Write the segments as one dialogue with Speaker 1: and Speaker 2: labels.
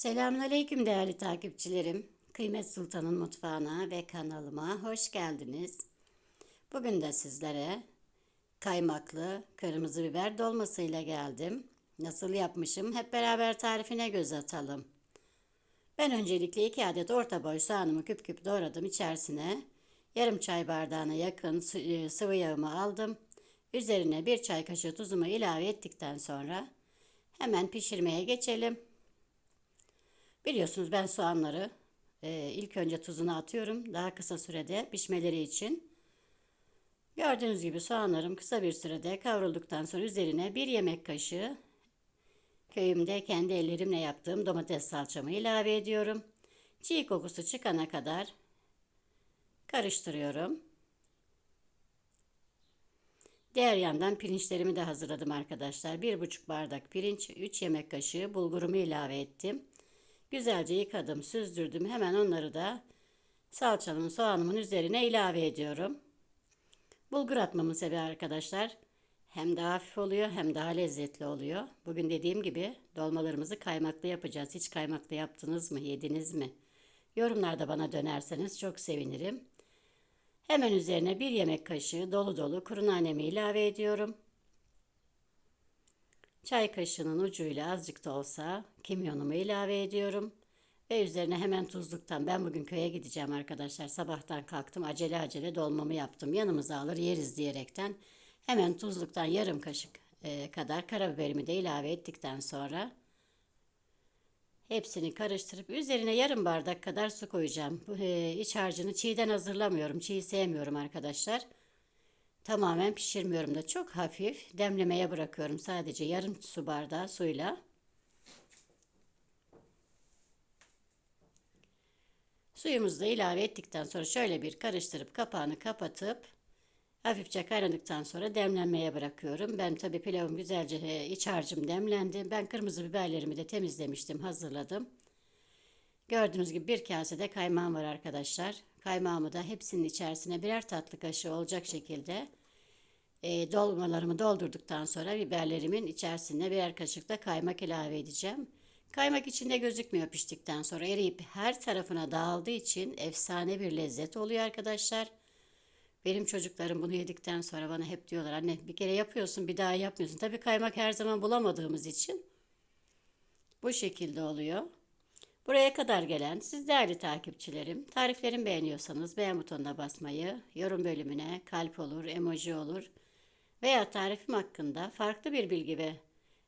Speaker 1: Selamünaleyküm değerli takipçilerim. Kıymet Sultan'ın mutfağına ve kanalıma hoş geldiniz. Bugün de sizlere kaymaklı kırmızı biber dolmasıyla geldim. Nasıl yapmışım hep beraber tarifine göz atalım. Ben öncelikle 2 adet orta boy soğanımı küp küp doğradım. İçerisine yarım çay bardağına yakın e, sıvı yağımı aldım. Üzerine bir çay kaşığı tuzumu ilave ettikten sonra hemen pişirmeye geçelim. Biliyorsunuz ben soğanları e, ilk önce tuzunu atıyorum. Daha kısa sürede pişmeleri için. Gördüğünüz gibi soğanlarım kısa bir sürede kavrulduktan sonra üzerine bir yemek kaşığı köyümde kendi ellerimle yaptığım domates salçamı ilave ediyorum. Çiğ kokusu çıkana kadar karıştırıyorum. Diğer yandan pirinçlerimi de hazırladım arkadaşlar. Bir buçuk bardak pirinç, 3 yemek kaşığı bulgurumu ilave ettim. Güzelce yıkadım, süzdürdüm. Hemen onları da salçamın, soğanımın üzerine ilave ediyorum. Bulgur atmamın sebebi arkadaşlar hem daha hafif oluyor hem daha lezzetli oluyor. Bugün dediğim gibi dolmalarımızı kaymaklı yapacağız. Hiç kaymaklı yaptınız mı, yediniz mi? Yorumlarda bana dönerseniz çok sevinirim. Hemen üzerine bir yemek kaşığı dolu dolu kuru nanemi ilave ediyorum. Çay kaşığının ucuyla azıcık da olsa kimyonumu ilave ediyorum. Ve üzerine hemen tuzluktan ben bugün köye gideceğim arkadaşlar. Sabahtan kalktım acele acele dolmamı yaptım. Yanımıza alır yeriz diyerekten hemen tuzluktan yarım kaşık e, kadar karabiberimi de ilave ettikten sonra hepsini karıştırıp üzerine yarım bardak kadar su koyacağım. Bu e, iç harcını çiğden hazırlamıyorum. Çiğ sevmiyorum arkadaşlar. Tamamen pişirmiyorum da çok hafif demlemeye bırakıyorum. Sadece yarım su bardağı suyla. Suyumuzu da ilave ettikten sonra şöyle bir karıştırıp kapağını kapatıp hafifçe kaynadıktan sonra demlenmeye bırakıyorum. Ben tabi pilavım güzelce e, iç harcım demlendi. Ben kırmızı biberlerimi de temizlemiştim, hazırladım. Gördüğünüz gibi bir kasede kaymağım var arkadaşlar. Kaymağımı da hepsinin içerisine birer tatlı kaşığı olacak şekilde e, dolmalarımı doldurduktan sonra biberlerimin içerisine birer kaşık da kaymak ilave edeceğim. Kaymak içinde gözükmüyor piştikten sonra eriyip her tarafına dağıldığı için efsane bir lezzet oluyor arkadaşlar. Benim çocuklarım bunu yedikten sonra bana hep diyorlar anne bir kere yapıyorsun bir daha yapmıyorsun. Tabii kaymak her zaman bulamadığımız için bu şekilde oluyor. Buraya kadar gelen siz değerli takipçilerim, tariflerimi beğeniyorsanız beğen butonuna basmayı, yorum bölümüne kalp olur, emoji olur veya tarifim hakkında farklı bir bilgi ve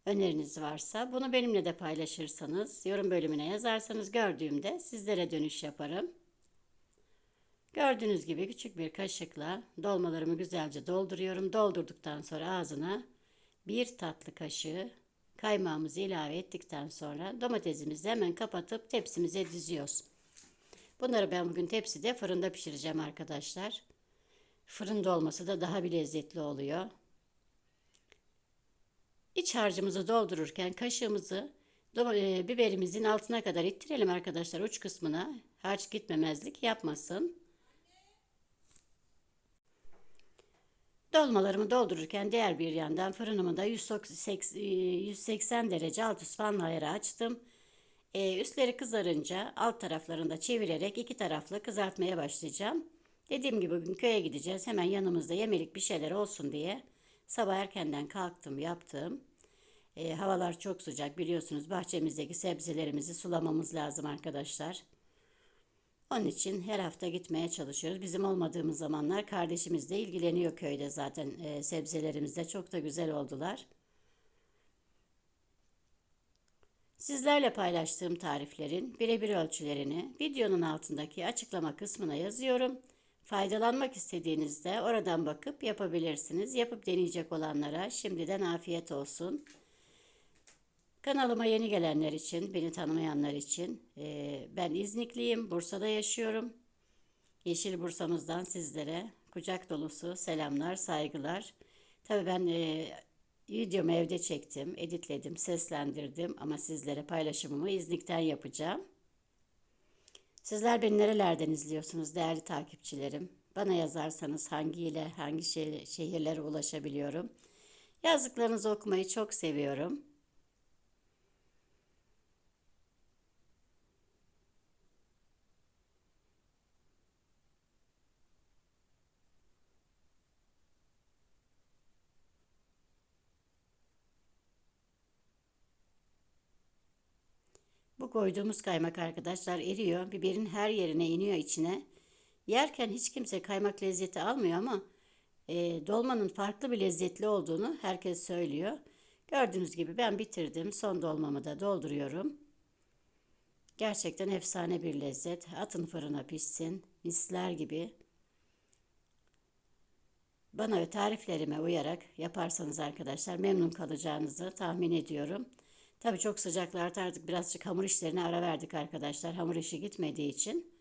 Speaker 1: öneriniz varsa bunu benimle de paylaşırsanız, yorum bölümüne yazarsanız gördüğümde sizlere dönüş yaparım. Gördüğünüz gibi küçük bir kaşıkla dolmalarımı güzelce dolduruyorum. Doldurduktan sonra ağzına bir tatlı kaşığı kaymağımızı ilave ettikten sonra domatesimizi hemen kapatıp tepsimize diziyoruz. Bunları ben bugün tepside fırında pişireceğim arkadaşlar. Fırında olması da daha bir lezzetli oluyor. İç harcımızı doldururken kaşığımızı e, biberimizin altına kadar ittirelim arkadaşlar uç kısmına. Harç gitmemezlik yapmasın. Dolmalarımı doldururken diğer bir yandan fırınımı da 180 e, derece alt üst fanlı ayarı açtım. Ee, üstleri kızarınca alt taraflarını da çevirerek iki taraflı kızartmaya başlayacağım. Dediğim gibi bugün köye gideceğiz. Hemen yanımızda yemelik bir şeyler olsun diye sabah erkenden kalktım yaptım. E, havalar çok sıcak biliyorsunuz bahçemizdeki sebzelerimizi sulamamız lazım arkadaşlar. Onun için her hafta gitmeye çalışıyoruz. Bizim olmadığımız zamanlar kardeşimiz de ilgileniyor köyde zaten e, sebzelerimizde çok da güzel oldular. Sizlerle paylaştığım tariflerin birebir ölçülerini videonun altındaki açıklama kısmına yazıyorum. Faydalanmak istediğinizde oradan bakıp yapabilirsiniz. Yapıp deneyecek olanlara şimdiden afiyet olsun. Kanalıma yeni gelenler için, beni tanımayanlar için e, ben İznikliyim, Bursa'da yaşıyorum. Yeşil Bursa'mızdan sizlere kucak dolusu selamlar, saygılar. Tabii ben e, videomu evde çektim, editledim, seslendirdim ama sizlere paylaşımımı İznik'ten yapacağım. Sizler beni nerelerden izliyorsunuz değerli takipçilerim? Bana yazarsanız hangi ile hangi şehirlere ulaşabiliyorum? Yazdıklarınızı okumayı çok seviyorum. Bu koyduğumuz kaymak arkadaşlar eriyor. Biberin her yerine iniyor içine. Yerken hiç kimse kaymak lezzeti almıyor ama e, dolmanın farklı bir lezzetli olduğunu herkes söylüyor. Gördüğünüz gibi ben bitirdim. Son dolmamı da dolduruyorum. Gerçekten efsane bir lezzet. Atın fırına pişsin. Misler gibi. Bana ve tariflerime uyarak yaparsanız arkadaşlar memnun kalacağınızı tahmin ediyorum. Tabii çok sıcaklarda artık birazcık hamur işlerine ara verdik arkadaşlar. Hamur işi gitmediği için.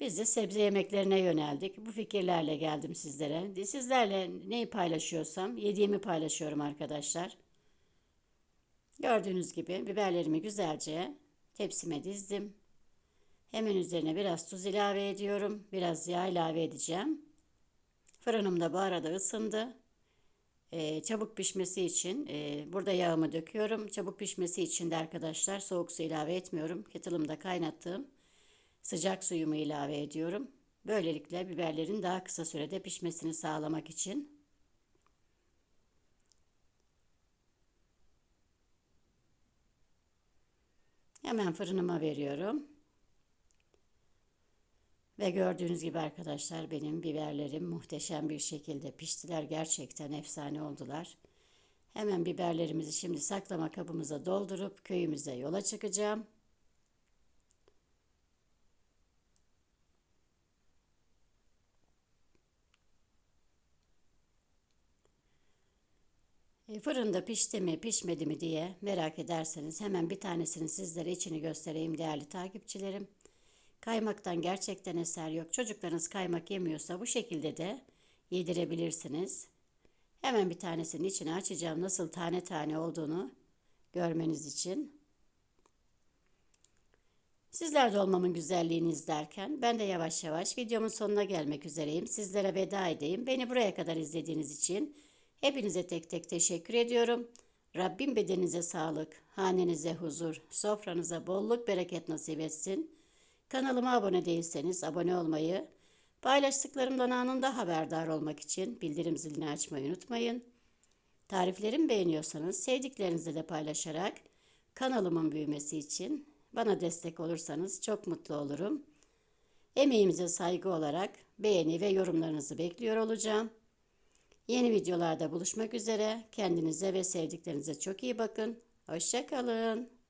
Speaker 1: Biz de sebze yemeklerine yöneldik. Bu fikirlerle geldim sizlere. Sizlerle neyi paylaşıyorsam yediğimi paylaşıyorum arkadaşlar. Gördüğünüz gibi biberlerimi güzelce tepsime dizdim. Hemen üzerine biraz tuz ilave ediyorum. Biraz yağ ilave edeceğim. Fırınım da bu arada ısındı. Çabuk pişmesi için burada yağımı döküyorum. Çabuk pişmesi için de arkadaşlar soğuk su ilave etmiyorum. Kettle'ımda kaynattığım sıcak suyumu ilave ediyorum. Böylelikle biberlerin daha kısa sürede pişmesini sağlamak için. Hemen fırınıma veriyorum. Ve gördüğünüz gibi arkadaşlar benim biberlerim muhteşem bir şekilde piştiler. Gerçekten efsane oldular. Hemen biberlerimizi şimdi saklama kabımıza doldurup köyümüze yola çıkacağım. E, Fırında pişti mi pişmedi mi diye merak ederseniz hemen bir tanesini sizlere içini göstereyim değerli takipçilerim. Kaymaktan gerçekten eser yok. Çocuklarınız kaymak yemiyorsa bu şekilde de yedirebilirsiniz. Hemen bir tanesinin içini açacağım nasıl tane tane olduğunu görmeniz için. Sizler de olmamın güzelliğini izlerken ben de yavaş yavaş videomun sonuna gelmek üzereyim. Sizlere veda edeyim. Beni buraya kadar izlediğiniz için hepinize tek tek teşekkür ediyorum. Rabbim bedeninize sağlık, hanenize huzur, sofranıza bolluk bereket nasip etsin. Kanalıma abone değilseniz abone olmayı, paylaştıklarımdan anında haberdar olmak için bildirim zilini açmayı unutmayın. Tariflerimi beğeniyorsanız sevdiklerinizle de paylaşarak kanalımın büyümesi için bana destek olursanız çok mutlu olurum. Emeğimize saygı olarak beğeni ve yorumlarınızı bekliyor olacağım. Yeni videolarda buluşmak üzere. Kendinize ve sevdiklerinize çok iyi bakın. Hoşçakalın.